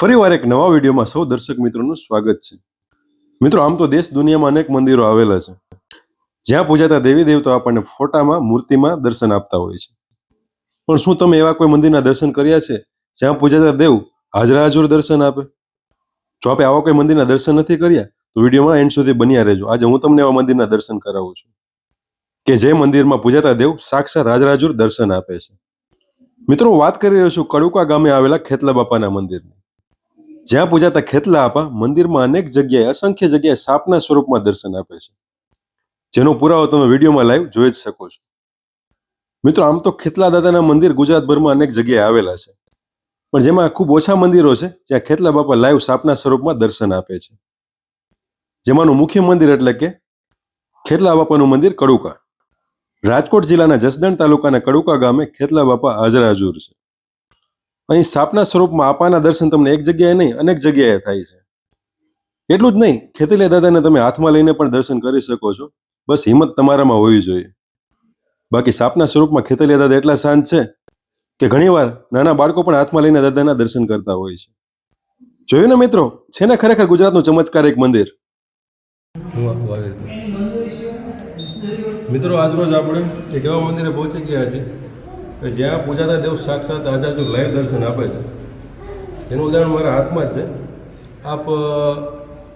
ફરીવાર એક નવા વિડીયોમાં સૌ દર્શક મિત્રોનું સ્વાગત છે. મિત્રો, આમ તો દેશ દુનિયામાં અનેક મંદિરો આવેલા છે. જ્યાં પૂજાતા દેવી દેવતાઓ આપણને ફોટામાં, મૂર્તિમાં દર્શન આપતા હોય છે. પણ શું તમે એવા કોઈ મંદિરના દર્શન કર્યા છે, જ્યાં પૂજાતા દેવ હાજરા હાજર દર્શન આપે? જો આપણે આવા કોઈ મંદિરના દર્શન નથી કર્યા, તો વિડીયોમાં એન્ડ સુધી બન્યા રહેજો. આજે હું તમને એવા મંદિરના દર્શન કરાવું છું. કે જે મંદિરમાં પૂજાતા દેવ સાક્ષાત હાજરા હાજર દર્શન આપે છે. મિત્રો વાત કરી રહ્યો છું કડુકા ગામે આવેલા ખેતલા બાપાના મંદિરની. જ્યાં પૂજાતા ખેતલા આપા મંદિરમાં અનેક જગ્યાએ અસંખ્ય જગ્યાએ સાપના સ્વરૂપમાં દર્શન આપે છે. જેનો પુરાવો તમે વિડીયોમાં લાઈવ જોઈ જ શકો છો. મિત્રો, આમ તો ખેતલા દાદાના મંદિર ગુજરાતભરમાં અનેક જગ્યાએ આવેલા છે. પણ જેમાં ખૂબ ઓછા મંદિરો છે, જ્યાં ખેતલા બાપા લાઈવ સાપના સ્વરૂપમાં દર્શન આપે છે. જેમાંનું મુખ્ય મંદિર એટલે કે ખેતલા બાપાનું મંદિર કડુકા. રાજકોટ જિલ્લાના જસદણ તાલુકાના કડુકા ગામે ખેતલા બાપા હાજરાજુર છે. અહીં સાપના સ્વરૂપમાં આપાના દર્શન તમને એક જગ્યાએ નહીં, અનેક જગ્યાએ થાય છે. એટલું જ નહીં ખેતલિયા દાદાને તમે હાથમાં લઈને પણ દર્શન કરી શકો છો. બસ હિંમત તમારામાં હોવી જોઈએ. બાકી સાપના સ્વરૂપમાં ખેતલિયા દાદા એટલા શાંત છે કે ઘણીવાર નાના બાળકો પણ હાથમાં લઈને દાદાના દર્શન કરતા હોય છે. જોયું ને મિત્રો, છે ને ખરેખર ગુજરાતનું ચમત્કાર એક મંદિર? મિત્રો, આજરોજ આપણે એક એવા મંદિરે પહોંચી ગયા કે જ્યાં પૂજાતા દેવ સાક્ષાત આચાર્ય લાઈવ દર્શન આપે છે. એનું ઉદાહરણ મારા હાથમાં જ છે. આપ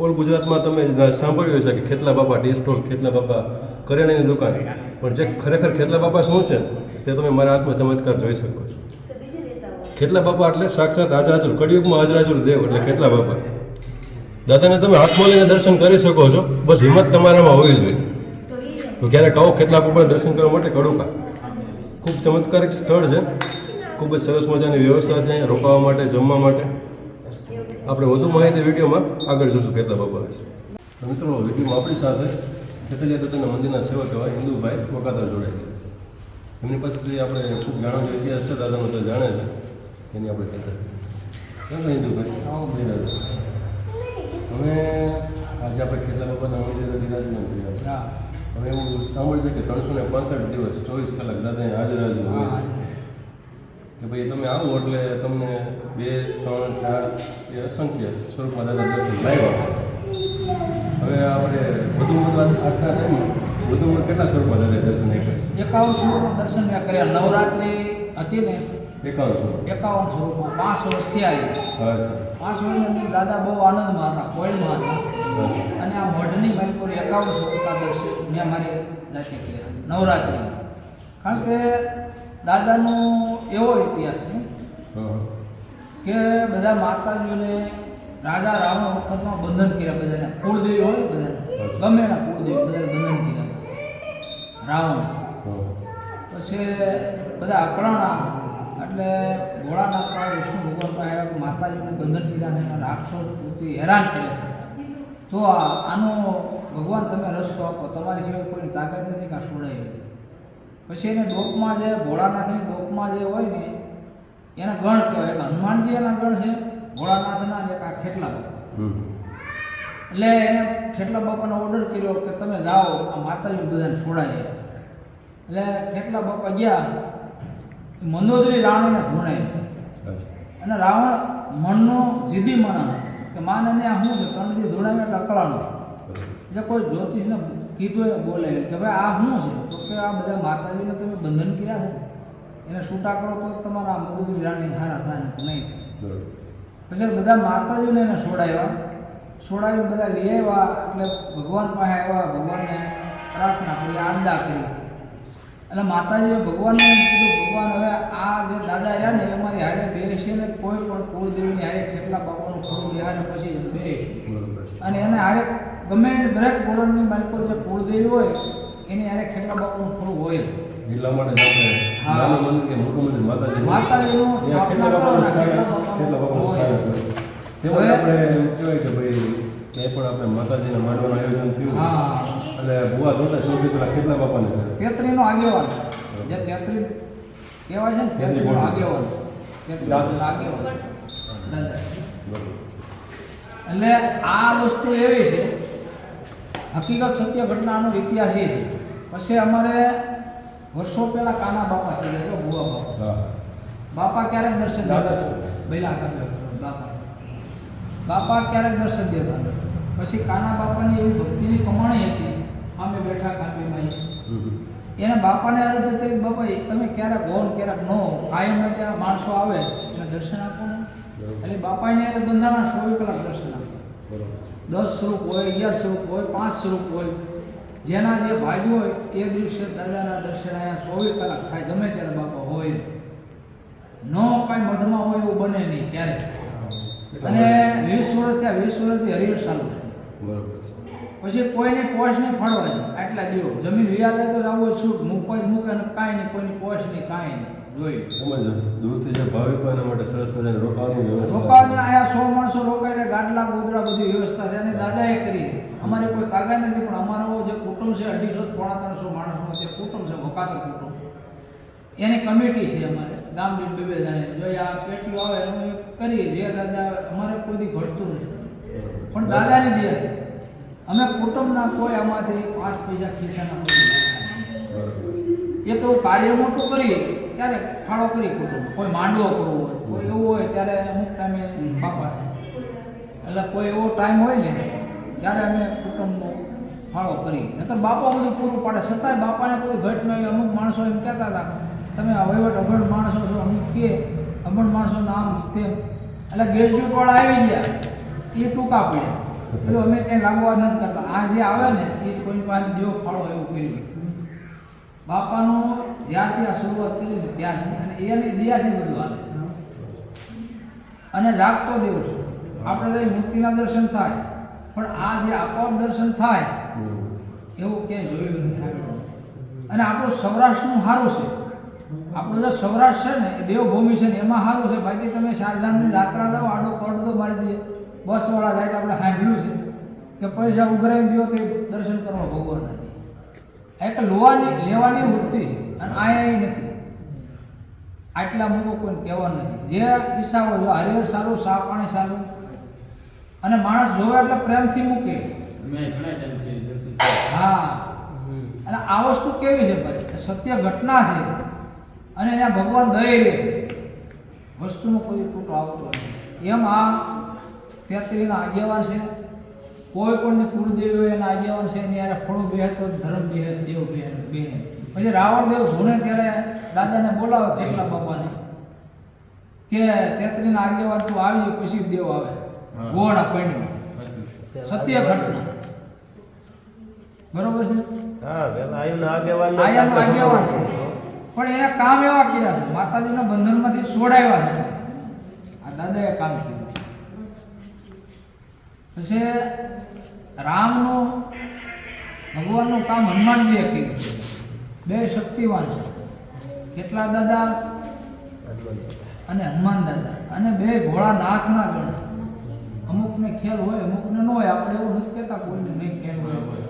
ઓલ ગુજરાતમાં તમે સાંભળ્યું હશે કે ખેતલા બાપા ટી સ્ટોલ, ખેતલા બાપા કરિયાણાની દુકાન. પણ જે ખરેખર ખેતલા બાપા શું છે, તે તમે મારા હાથમાં ચમત્કાર જોઈ શકો છો. ખેતલા બાપા એટલે સાક્ષાત હાજરાજુર કળિયુગમાં હાજરાજુર દેવ એટલે ખેતલા બાપા. દાદાને તમે હાથમાં લઈને દર્શન કરી શકો છો. બસ હિંમત તમારામાં હોવી જોઈએ. તો ક્યારેક આવો ખેતલા બાપાના દર્શન કરવા માટે કડુકા. ખૂબ ચમત્કારિક સ્થળ છે. ખૂબ જ સરસ મજાની વ્યવસ્થા છે. રોકાવા માટે જમવા માટે. આપણે વધુ માહિતી વિડીયોમાં આગળ જોશું કહેતા બાબા વિશે મિત્રો વિડીયોમાં આપણી સાથે ખેતલિયા દત્તના મંદિરના સેવક એવા હિન્દુભાઈ વકાતર જોડાય એમની પાસેથી આપણે ખૂબ જાણવાનો ઇતિહાસ છે દાદાનો તો જાણે છે. એની આપણે ચર્ચા હિન્દુભાઈ? હવે આજે આપણે કેટલા બાપાના મંદિરે બિરાજમાન છે. હવે એવું સાંભળ્યું છે કે ત્રણસો ને પાંસઠ દિવસ ચોવીસ કલાક દાદા હાજર હાજર હોય છે. કે ભાઈ તમે આવો એટલે તમને બે ત્રણ ચાર એ અસંખ્ય સ્વરૂપમાં દાદા દર્શન લાવ્યા હવે આપણે વધુ વધુ આટલા ટાઈમમાં વધુમાં કેટલા સ્વરૂપમાં દાદા દર્શન આપ્યા એકાવન સ્વરૂપો દર્શન મેં કર્યા. નવરાત્રિ હતી ને છે એકાવન સ્વરૂપ. એકાવન સ્વરૂપો પાંચ વર્ષથી આવી પાંચ વર્ષની અંદર દાદા બહુ આનંદમાં હતા કોઈલમાં હતા. અને આ મઢની પર એકાવન સ્વરૂપના દર્શન મેં મારી જાતે કર્યા. નવરાત્રિ. કારણ કે દાદાનો એવો ઇતિહાસ છે કે બધા માતાજીઓને રાજા રાવણ વખતમાં બંધન કર્યા. બધાને કુળદેવી હોય બધાને. ગમે એના કુળદેવી બધાને બંધન કર્યા. રાવણ. પછી બધા અકળાણા એટલે ભોળાનાથ વિષ્ણુ ભગવાન આવ્યા માતાજીને બંધન કર્યા છે રાક્ષસ પૂરતી હેરાન કરે છે. તો આનો ભગવાન તમે રસ્તો આપો. તમારી સિવાય કોઈની તાકાત નથી કાં સોડાવી પછી એને ડોકમાં જે ભોળાનાથની ડોકમાં જે હોય ને એના ગણ કહેવાય. એટલે હનુમાનજી એના ગણ છે ભોળાનાથના એક આ ખેટલા બાપા. એટલે એને ખેટલા બાપાનો ઓર્ડર કર્યો કે તમે જાઓ આ માતાજી બધાને છોડાય એટલે ખેટલા બાપા ગયા મંદોદરી રાણીને ધોણાય અને રાવણ મનનો જીદી મન હતો. કે માન અને આ શું છે ત્રણ દી ધોણાય એટલે જે કોઈ જ્યોતિષને કીધું એ બોલે કે ભાઈ આ શું છે તો કે આ બધા માતાજીને તમે બંધન કર્યા છે એને છૂટા કરો તો તમારા મગજ રાણી હારા થાય ને નહીં થાય. પછી બધા માતાજીને એને છોડાવ્યા. છોડાવીને બધા લઈ આવ્યા એટલે ભગવાન પાસે આવ્યા ભગવાનને પ્રાર્થના કરી આરડા કરી. એટલે માતાજીએ ભગવાનને કીધું ભગવાન હવે આ જે દાદા રહ્યા ને અમારી હારે બેસીએ ને કોઈ પણ કુળદેવીની હારે કેટલા બાપાનું થોડું બિહારે પછી બેસીશું અને એને હારે ગમે એને દરેક પુરાણની માલિકો જે કુળદેવી હોય એની હારે કેટલા બાપાનું થોડું હોય. એટલા માટે આપણે માતાજી માતાજીનું ત્યાં સ્થાપના કેટલા કરો બાપાનું ને સ્થાન- કેટલા કેટલા બાપાનું હોય. સ્થાન હતું. તેમાં હવે- આપણે એમ કહેવાય કે ભાઈ ક્યાંય પણ આપણે માતાજીના માંડવાનું આયોજન થયું એટલે ભૂવા ધોતા સૌથી પહેલા કેટલા બાપાને કરે? તેત્રીનો આગેવાન. જે તેત્રી કહેવાય છે ને તેત્રીનો. આગેવાન. તેત્રીનો આગેવાન. એટલે આ વસ્તુ એવી છે હકીકત સત્ય ઘટનાનો ઇતિહાસ એ છે. પછી અમારે વર્ષો પહેલા કાના બાપા થઈ ગયા ભુવા બાપા. બાપા ક્યારેક દર્શન દાદા બૈલા બાપા. બાપા ક્યારેક દર્શન દેતા પછી કાના બાપાની એવી ભક્તિની કમાણી હતી અમે બેઠા કાપીમાં એના બાપાને આદત કરી બાપા તમે ક્યારેક હો ક્યારેક નો કાયમ માટે આ માણસો આવે એને દર્શન આપો એટલે બાપાને બંધાણા ચોવીસ કલાક દર્શન આપો. દસ સ્વરૂપ હોય અગિયાર સ્વરૂપ હોય પાંચ સ્વરૂપ હોય. જેના જે ભાગ્ય હોય એ દિવસે દાદાના દર્શન અહીંયા ચોવીસ કલાક થાય ગમે ત્યારે બાપા હોય. ન કાંઈ મઢમાં હોય એવું બને નહીં ક્યારે અને વીસ વર્ષ ત્યાં વીસ વર્ષથી હરિહર ચાલુ છે. બરાબર પછી કોઈની પોશ નહીં ફાડવાની. આટલા દેવો. જમીન વ્યાજ તો આવું છૂટ. મૂકો જ મૂકે અને કાંઈ નહીં કોઈની પોશ નહીં કાંઈ નહીં. જોઈ સમજ દૂરથી જે ભાવિકો એના માટે સરસ મજાની રોકાવાની વ્યવસ્થા. રોકાવાની આયા સો માણસો રોકાઈને ગાડલા ગોદડા બધી વ્યવસ્થા છે. અને દાદાએ કરી. અમારે કોઈ તાકાત નથી પણ અમારો જે કુટુંબ છે અઢીસો પોણા ત્રણસો માણસનો જે કુટુંબ છે વકાતર કુટુંબ. એની કમિટી છે અમારે ગામ દીઠ બે બે જો આ પેટીઓ આવે એનું કરીએ. જે દાદા અમારે કોઈ ઘટતું નથી. પણ દાદાની દે અમે કુટુંબના કોઈ આમાંથી પાંચ પૈસા ખિસ્સાના. એક એવું કાર્ય મોટું કરીએ, ત્યારે ફાળો કરી કુટુંબ. કોઈ માંડવો કરવો હોય, કોઈ એવું હોય, ત્યારે અમુક ટાઈમે બાપા એટલે કોઈ એવો ટાઈમ હોય ને, ત્યારે અમે કુટુંબનો ફાળો કરી નકર બાપા બધું પૂરું પાડે. છતાંય બાપાને કોઈ ઘટ ન હોય. અમુક માણસો એમ કહેતા હતા, તમે વહીવટ અભણ માણસો છો. અમુક કે, અભણ માણસો નામ તેમ એટલે ગ્રેજ્યુએટવાળા આવી ગયા. એ ટૂંકા પડ્યા. એટલે અમે કંઈ લાગવા નથી કરતા. આ જે આવે ને, એ કોઈ પાસે જેવો ફાળો એવું કર્યું બાપાનો જ્યારથી આ શરૂઆત કરી ને ત્યારથી, અને એની દિયાથી બધું હાલે અને જાગતો દેવ છું આપણે તો મૂર્તિના દર્શન થાય, પણ આ જે આપોઆપ દર્શન થાય, એવું ક્યાંય જોયું નથી. અને આપણું સૌરાષ્ટ્રનું સારું છે. આપણું જે સૌરાષ્ટ્ર છે ને, એ દેવભૂમિ છે ને, એમાં સારું છે. બાકી તમે શારદાની યાત્રા જાઓ આડો પડદો મારી દે. બસવાળા જાય તો આપણે સાંભળ્યું છે કે પૈસા ઉઘરાવી દો તો દર્શન કરવા ભગવાન નથી એક લોવાની લેવાની વૃત્તિ છે અને આયા નથી. આટલા મૂકો કોઈને કહેવાનું નથી. જે ઈસા હોય હરિહર સારું સા પાણી સારું? અને માણસ જોવે એટલે પ્રેમથી મૂકે. હા. અને આ વસ્તુ કેવી છે ભાઈ? સત્ય ઘટના છે અને એના ભગવાન દય રહે છે. વસ્તુનો કોઈ તૂટો આવતો નથી. એમ આ તેત્રીના આગેવાન છે. કોઈ પણ કુળદેવ એના આગેવાન છે એની યારે ફળું બે તો ધર્મ બે દેવ બે બે પછી રાવણ દેવ ધોને ત્યારે દાદાને બોલાવે કેટલા બાપાને કે તેત્રીના આગેવાન તું આવી પછી દેવ આવે છે. ગોળા પૈણી સત્ય ઘટના. બરોબર છે? હા પેલા આયુના આગેવાન આયાનો આગેવાન છે. પણ એને કામ એવા કર્યા છે. માતાજીના બંધનમાંથી છોડાવ્યા હતા આ દાદાએ કામ કર્યું. પછી રામનું, ભગવાનનું કામ હનુમાનજીએ કર્યું બે શક્તિવાન છે. કેટલા દાદા? અને હનુમાન દાદા. અને બે ભોળાનાથના ગણ છે. અમુકને ખેલ હોય, અમુકને ન હોય. આપણે એવું નથી કહેતા કોઈને નહીં ખેલ હોય.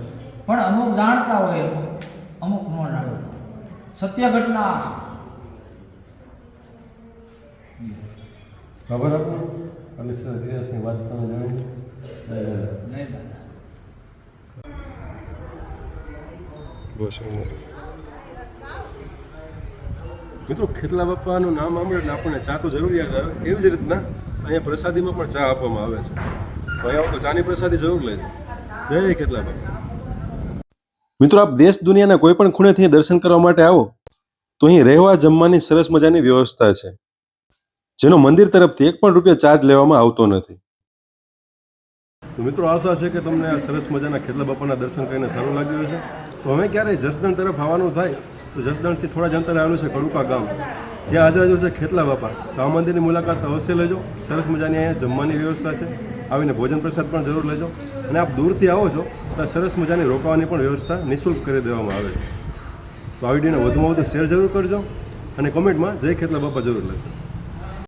પણ અમુક જાણતા હોય, અમુક ન જાણતા સત્ય ઘટના આ છે. ખબર આપણને અને વાત તમે જાણી જય દાદા બસ મિત્રો ખેતલા બાપાનું નામ સાંભળે એટલે આપણને ચા તો જરૂર યાદ આવે. એવી જ રીતના અહીંયા પ્રસાદીમાં પણ ચા આપવામાં આવે છે. અહીંયા તો ચાની પ્રસાદી જરૂર લેજો. જય ખેતલા બાપા. મિત્રો આપ દેશ દુનિયાના કોઈ પણ ખૂણેથી દર્શન કરવા માટે આવો તો અહીં રહેવા જમવાની સરસ મજાની વ્યવસ્થા છે. જેનો મંદિર તરફથી એક પણ રૂપિયા ચાર્જ લેવામાં આવતો નથી. તો મિત્રો આશા છે કે તમને આ સરસ મજાના ખેતલા બાપાના દર્શન કરીને સારું લાગ્યું હશે. તો હવે ક્યારેય જસદણ તરફ આવવાનું થાય, તો જસદણથી થોડા જ અંતરે આવેલું છે કડુકા ગામ. જ્યાં આજુબાજુ છે ખેતલા બાપા. તો આ મંદિરની મુલાકાત અવશ્ય લેજો. સરસ મજાની અહીંયા જમવાની વ્યવસ્થા છે. આવીને ભોજન પ્રસાદ પણ જરૂર લેજો. અને આપ દૂરથી આવો છો, તો સરસ મજાની રોકાવાની પણ વ્યવસ્થા નિઃશુલ્ક કરી દેવામાં આવે છે. તો આ વિડીયોને વધુમાં વધુ શેર જરૂર કરજો અને કોમેન્ટમાં જય ખેતલા બાપા જરૂર લેજો